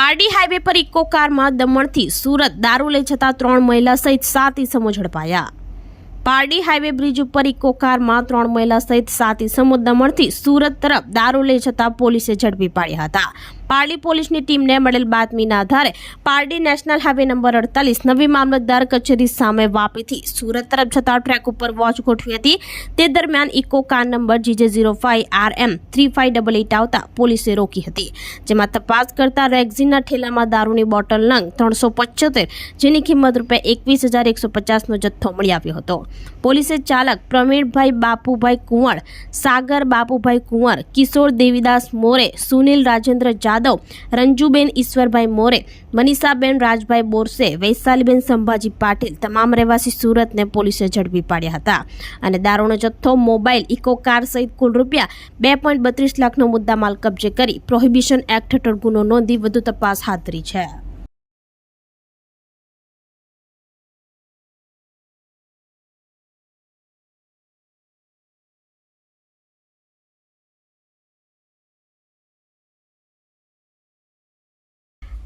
Pardi highway પર eco કારમાં દમણથી સુરત દારૂ લઈ જતા ત્રણ મહિલા સહિત સાત ઇસમો ઝડપાયા. પારડી હાઈવે બ્રિજ ઉપર ઇકો કારમાં ત્રણ મહિલા સહિત સાત ઇસમો દમણથી સુરત તરફ દારૂ લઈ જતા પોલીસે ઝડપી પાડ્યા હતા. પારડી પોલીસની ટીમને મળેલ બાતમીના આધારે પારડી નેશનલ હાઈવે નંબર અડતાલીસ નવી મામલતદાર કચેરી સામે વાપીથી સુરત તરફ જતા ટ્રેક ઉપર વોચ ગોઠવી હતી. તે દરમિયાન Eeco car number G J zero five R M three five double eight આવતા પોલીસે રોકી હતી. જેમાં તપાસ કરતા રેક્ઝીનના ઠેલામાં દારૂની બોટલ નંગ ત્રણસો પંચોતેર, જેની કિંમત રૂપિયા એકવીસ હજાર એકસો પચાસનો જથ્થો મળી આવ્યો હતો. પોલીસે ચાલક પ્રવીણભાઈ બાપુભાઈ કુંવર, સાગર બાપુભાઈ કુંવર, કિશોર દેવીદાસ મોરે, સુનિલ રાજેન્દ્ર જાદવ રંજુબેન ઈશ્વરભાઈ મોરે, મનીષાબેન રાજભાઈ બોરસે, વૈશાલીબેન સંભાજી પાટીલ તમામ રહેવાસી સુરતને પોલીસે ઝડપી પાડ્યા હતા. અને દારૂનો જથ્થો, મોબાઈલ, ઇકો કાર સહિત કુલ રૂપિયા બે પોઈન્ટ બત્રીસ લાખનો મુદ્દામાલ કબજે કરી પ્રોહિબિશન એક્ટ હેઠળ ગુનો નોંધી વધુ તપાસ હાથ ધરી છે.